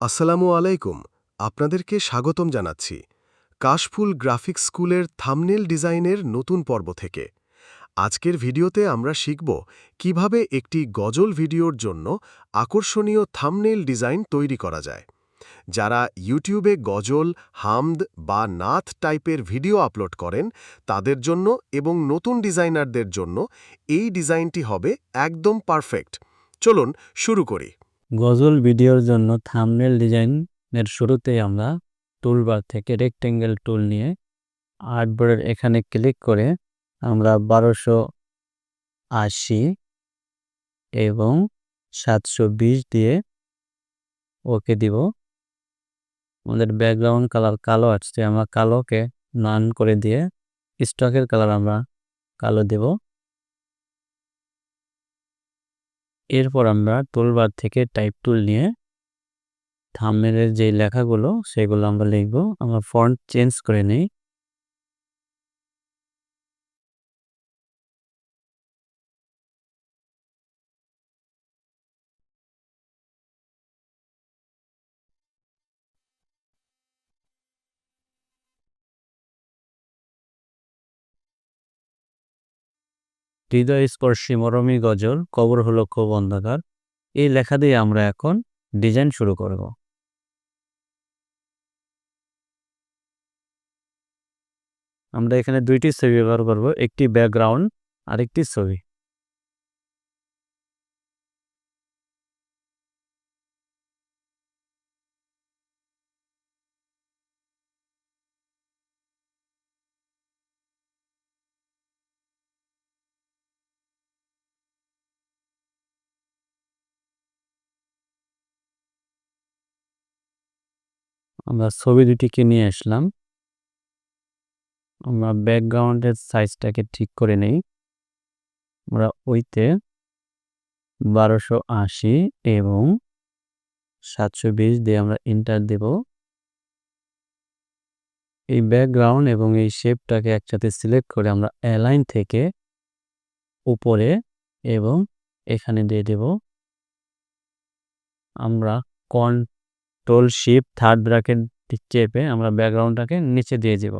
আসসালামু আলাইকুম, আপনাদেরকে স্বাগতম জানাচ্ছি কাশফুল গ্রাফিক্স স্কুলের থামনেল ডিজাইনের নতুন পর্ব থেকে। আজকের ভিডিওতে আমরা শিখব কীভাবে একটি গজল ভিডিওর জন্য আকর্ষণীয় থামনেল ডিজাইন তৈরি করা যায়। যারা ইউটিউবে গজল, হামদ বা নাথ টাইপের ভিডিও আপলোড করেন, তাদের জন্য এবং নতুন ডিজাইনারদের জন্য এই ডিজাইনটি হবে একদম পারফেক্ট। চলুন শুরু করি। গজল ভিডিওর জন্য থাম্বনেল ডিজাইনের শুরুতেই আমরা টুলবার থেকে রেক্টেঙ্গেল টুল নিয়ে আর্টবোর্ডের এখানে ক্লিক করে আমরা বারোশো আশি এবং সাতশো বিশ দিয়ে ওকে দিব। আমাদের ব্যাকগ্রাউন্ড কালার কালো আসছে, আমরা কালোকে নান করে দিয়ে স্টকের কালার আমরা কালো দেব। এরপর আমরা টুলবার থেকে টাইপ টুল নিয়ে থামনেলের যে লেখাগুলো, সেগুলো আমরা লিখব। আমরা ফন্ট চেঞ্জ করে নিই। হৃদয় স্পর্শী মরমী গজল, কবর হলো খুব অন্ধকার। এই লেখা দিয়ে আমরা এখন ডিজাইন শুরু করব। আমরা এখানে দুইটি ছবি ব্যবহার করব, একটি ব্যাকগ্রাউন্ড আর একটি ছবি। আমরা ছবি দুটিকে নিয়ে আসলাম। আমরা ব্যাকগ্রাউন্ডের সাইজটাকে ঠিক করে নেই। আমরা ওইতে বারোশো আশি এবং সাতশো বিশ দিয়ে আমরা ইন্টার দেব। এই ব্যাকগ্রাউন্ড এবং এই শেপটাকে একসাথে সিলেক্ট করে আমরা অ্যালাইন থেকে উপরে এবং এখানে দিয়ে দেব। আমরা কন্ট্রোল শিপ থার্ড ব্র্যাকেট চেপে আমরা ব্যাকগ্রাউন্ডটাকে নিচে দিয়ে দেব।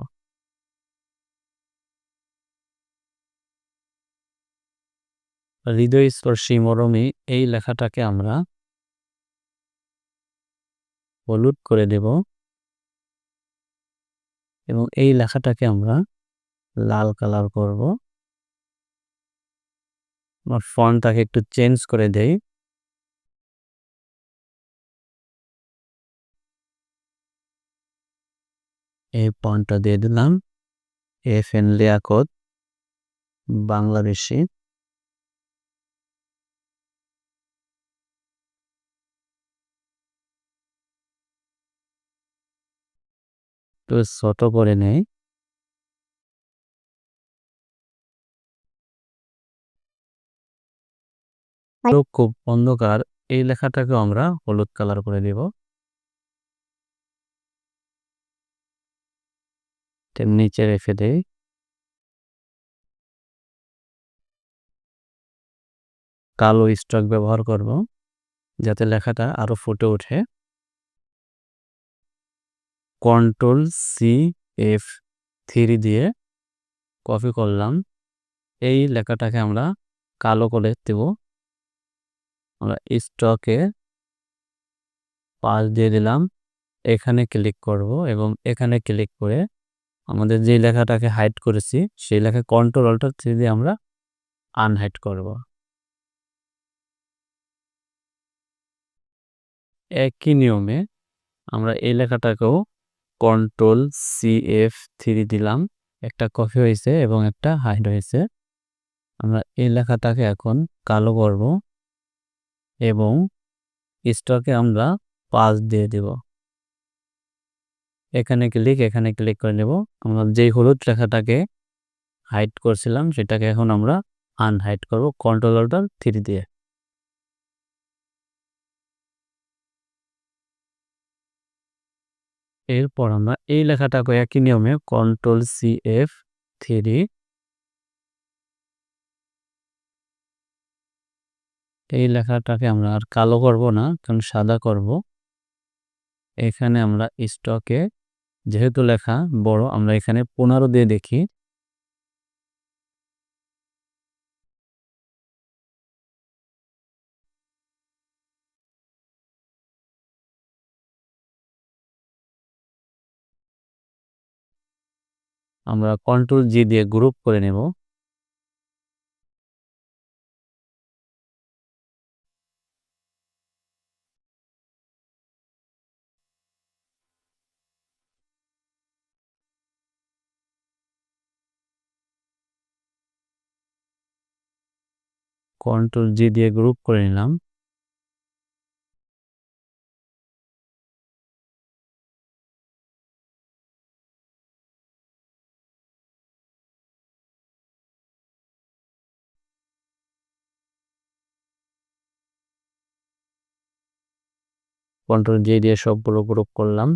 হৃদয় স্পর্শী মরমী এই লেখাটাকে আমরা হলুদ করে দেব এবং এই লেখাটাকে আমরা লাল কালার করব। আমার ফন্টটাকে একটু চেঞ্জ করে দেই। এই ফন্টটা দিয়ে দিলাম। F N Liakat Bangladeshi. একটু ছোট করে নেই। খুব অন্ধকার এই লেখাটাকে আমরা হলুদ কালার করে দিব। তেম নিচে রেখে দেই কালো স্টক ব্যবহার করব, যাতে লেখাটা আরও ফুটে ওঠে। কন্ট্রোল সি, এফ, থ্রি দিয়ে কপি করলাম। এই লেখাটাকে আমরা কালো করে দেব। আমরা স্টকে পাশ দিয়ে দিলাম। এখানে ক্লিক করব এবং এখানে ক্লিক করে আমাদের যে লেখাটাকে হাইড করেছি, সেই লেখা কন্ট্রোল অল্টার থ্রি দিয়ে আমরা আনহাইড করব। একই নিয়মে আমরা এই লেখাটাকেও কন্ট্রোল সি এফ থ্রি দিলাম। একটা কপি হয়েছে এবং একটা হাইড হয়েছে। আমরা এই লেখাটাকে এখন কালো করব এবং স্টকে আমরা পাঁচ দিয়ে দেব। এখানে ক্লিক এখানে ক্লিক করে নেব। আমরা যেই হলুদ লেখাটাকে হাইড করছিলাম, সেটাকে এখন আমরা আনহাইড করব কন্ট্রোল অল্টার থ্রি দিয়ে। এরপর আমরা এই লেখাটাকে একই নিয়মে কন্ট্রোল সি এফ থ্রি এই লেখাটাকে আমরা আর কালো করব না, কারণ সাদা করব। এখানে আমরা স্টকে যেহেতু লেখা বড়, আমরা এখানে পনেরো দিয়ে দেখি। আমরা কন্ট্রোল জি দিয়ে গ্রুপ করে নেব। কন্ট্রোল জি দিয়ে গ্রুপ করে নিলাম। কন্ট্রোল জি দিয়ে সবগুলো গ্রুপ করলাম।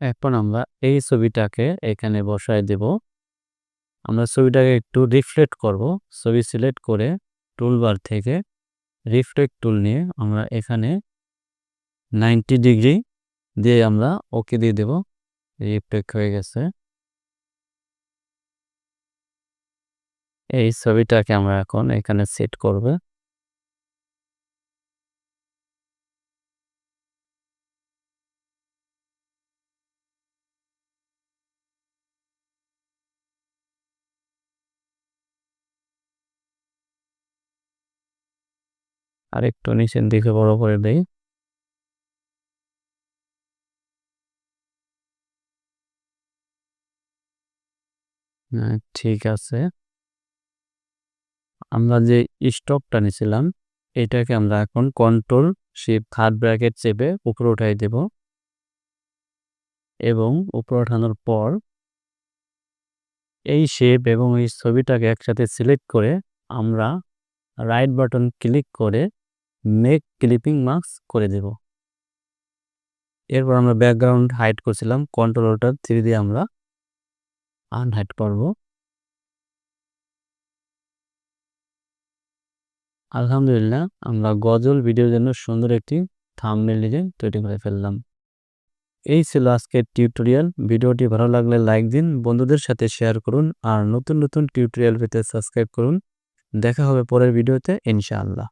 এখন আমরা এই ছবিটাকে এখানে বসায় দেব। আমরা ছবিটাকে একটু রিফ্লেক্ট করব। ছবি সিলেক্ট করে টুলবার থেকে রিফ্লেক্ট টুল নিয়ে আমরা এখানে নাইনটি ডিগ্রি দিয়ে আমরা ওকে দিয়ে দেব। রিফ্লেক্ট হয়ে গেছে। এই ছবিটাকে আমরা এখন এখানে সেট করব। আরেকটু নিচের দিকে বড় করে দেই। ঠিক আছে। আমরা যে স্টকটা নিয়েছিলাম এটাকে আমরা এখন কন্ট্রোল শিপ থার্ড ব্র্যাকেট চেপে উপরে উঠাই দেব। এবং উপরে ওঠানোর পর এই শেপ এবং এই ছবিটাকে একসাথে সিলেক্ট করে আমরা রাইট বাটন ক্লিক করে মেক ক্লিপিং মাস্ক করে দেব। এরপর আমরা ব্যাকগ্রাউন্ড হাইড করছিলাম কন্ট্রোল ওটার থ্রি দিয়ে আমরা আনহাইড করব। আলহামদুলিল্লাহ, আমরা গজল ভিডিওর জন্য সুন্দর একটি থাম্বনেল ডিজাইন তৈরি করে ফেললাম। এই ছিল আজকের টিউটোরিয়াল ভিডিওটি ভালো লাগলে লাইক দিন, বন্ধুদের সাথে শেয়ার করুন, আর নতুন নতুন টিউটোরিয়াল পেতে সাবস্ক্রাইব করুন। দেখা হবে পরের ভিডিওতে ইনশাআল্লাহ।